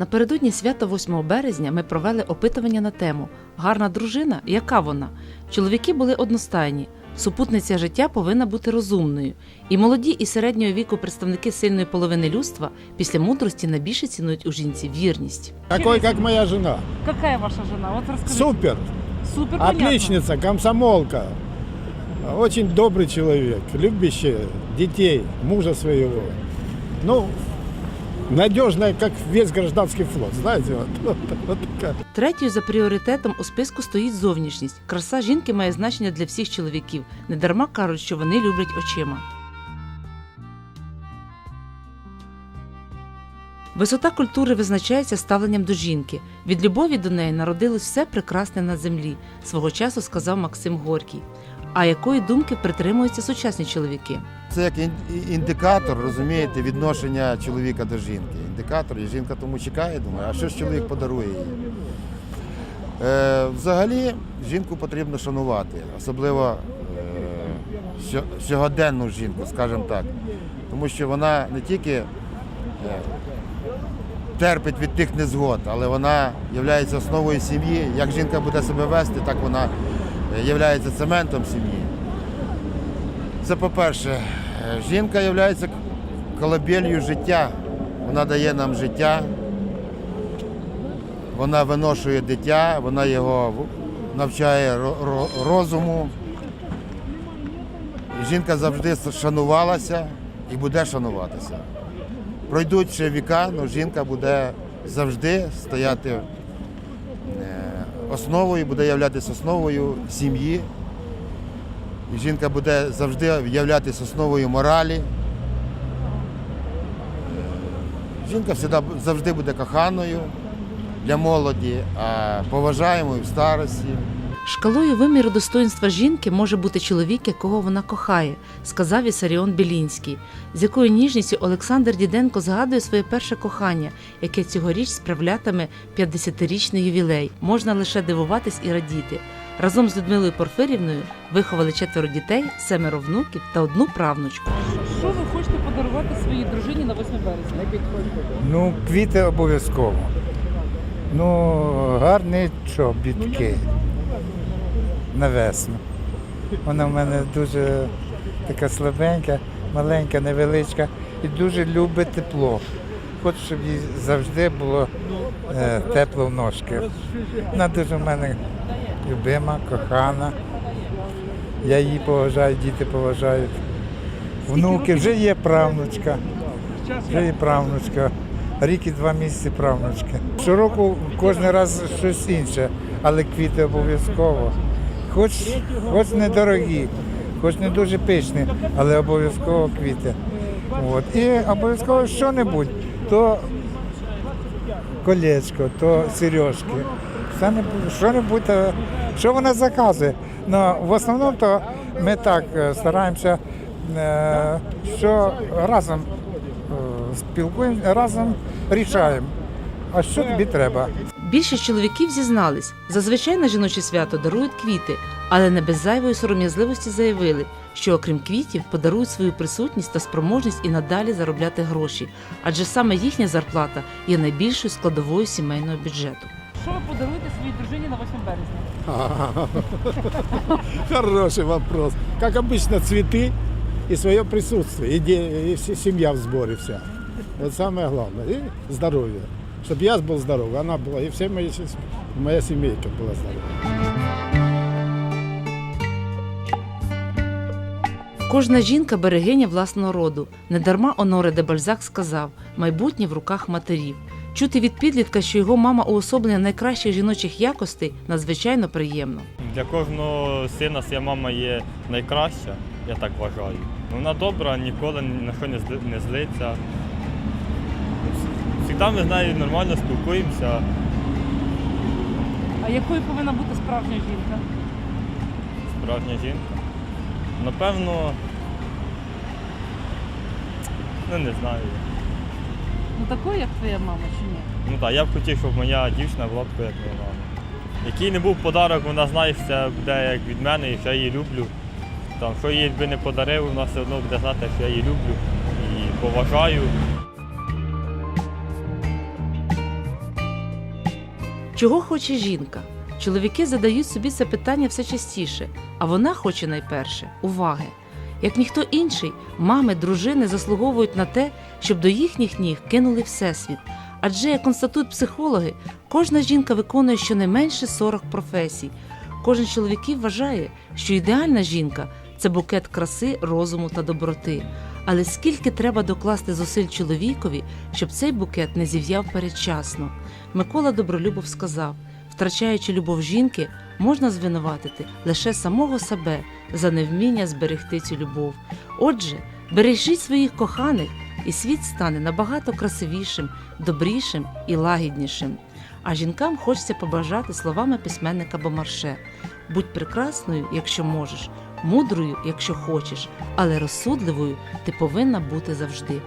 Напередодні свята 8 березня ми провели опитування на тему Гарна дружина, яка вона? Чоловіки були одностайні. Супутниця життя повинна бути розумною. І молоді і середнього віку представники сильної половини людства після мудрості найбільше цінують у жінці вірність. Такой, как моя жена. Какая ваша жена? Вот расскажите. Супер, Супер, понятно. отличница, комсомолка. Очень добрый человек, любящий детей, мужа своего. Ну, надежная, как весь гражданский флот, знаете, вот, вот, вот такая. Третьою за пріоритетом у списку стоїть зовнішність. Краса жінки має значення для всіх чоловіків. Недарма кажуть, що вони люблять очима. Висота культури визначається ставленням до жінки. Від любові до неї народилось все прекрасне на землі, свого часу сказав Максим Горький. А якої думки притримуються сучасні чоловіки? Це як індикатор, розумієте, відношення чоловіка до жінки. Індикатор, і жінка тому чекає, думає, а що ж чоловік подарує їй? Е, взагалі, жінку потрібно шанувати, особливо е, сьогоденну жінку, скажімо так. Тому що вона не тільки е, терпить від тих незгод, але вона є основою сім'ї. Як жінка буде себе вести, так вона є цементом сім'ї. Це по-перше, жінка є колыбелью життя. Вона дає нам життя, вона виношує дитя, вона його навчає ро- ро- розуму. Жінка завжди шанувалася і буде шануватися. Пройдуть ще віка, але жінка буде завжди стояти основою, буде являтися основою сім'ї. І жінка буде завжди являтися основою моралі. Жінка завжди буде коханою для молоді, а поважаємою в старості. Шкалою виміру достоинства жінки може бути чоловік, якого вона кохає, сказав Ісаріон Білінський, з якою ніжністю Олександр Діденко згадує своє перше кохання, яке цьогоріч справлятиме 50-річний ювілей. Можна лише дивуватись і радіти. Разом з Людмилою Порфирівною виховали четверо дітей, семеро внуків та одну правнучку. Що ви хочете подарувати своїй дружині на 8 березня? Ну, квіти обов'язково. Ну, гарні чобітки на весну. Вона в мене дуже така слабенька, маленька, невеличка і дуже любить тепло. Хочу, щоб їй завжди було е, тепло в ножки. Вона дуже в мене любима, кохана. Я її поважаю, діти поважають. Внуки, вже є правнучка. Вже є правнучка. Рік і два місяці правнучки. Щороку кожен раз щось інше, але квіти обов'язково. Хоч, хоч недорогі, хоч не дуже пишні, але обов'язково квіти. От. І обов'язково що-небудь, то колечко, то сережки. Що-небудь, е, що вона заказує. Ну, в основному то ми так е, стараємося, е, що разом спілкуємося, разом рішаємо. А що тобі треба? Більшість чоловіків зізнались, зазвичай на жіноче свято дарують квіти, але не без зайвої сором'язливості заявили, що окрім квітів подарують свою присутність та спроможність і надалі заробляти гроші, адже саме їхня зарплата є найбільшою складовою сімейного бюджету. Що ви подаруєте своїй дружині на 8 березня? Хороший вопрос. Как обычно, цветы и свое присутствие, вся семья в сборе вся. Вот самое главное. И здоровье Чтобы я был здоров, она была, и вся моя, сес- моя семейка была здорова. Кожна жінка берегиня власного роду. Недарма Оноре де Бальзак сказав: майбутнє в руках матерів. Чути від підлітка, що його мама уособлення найкращих жіночих якостей, надзвичайно приємно. Для кожного сина своя мама є найкраща, я так вважаю. Вона добра, ніколи ні на що не зли- не злиться. Завжди ми з нею нормально спілкуємося. А якою повинна бути справжня жінка? Справжня жінка. Напевно, ну не знаю. Ну такою, як твоя мама, чи ні? Ну так, я б хотів, щоб моя дівчина була така, як моя мама. Який не був подарок, вона знає, що це буде як від мене і що я її люблю. Там, що їй би не подарив, вона все одно буде знати, що я її люблю і поважаю. Чого хоче жінка? Чоловіки задають собі це питання все частіше, а вона хоче найперше уваги. Як ніхто інший, мами, дружини заслуговують на те, щоб до їхніх ніг кинули всесвіт. Адже, як констатують психологи, кожна жінка виконує щонайменше 40 професій. Кожен з чоловіків вважає, що ідеальна жінка це букет краси, розуму та доброти. Але скільки треба докласти зусиль чоловікові, щоб цей букет не зів'яв передчасно? Микола Добролюбов сказав: втрачаючи любов жінки, можна звинуватити лише самого себе за невміння зберегти цю любов. Отже, бережіть своїх коханих, і світ стане набагато красивішим, добрішим і лагіднішим. А жінкам хочеться побажати словами письменника Бомарше: будь прекрасною, якщо можеш, мудрою, якщо хочеш, але розсудливою ти повинна бути завжди.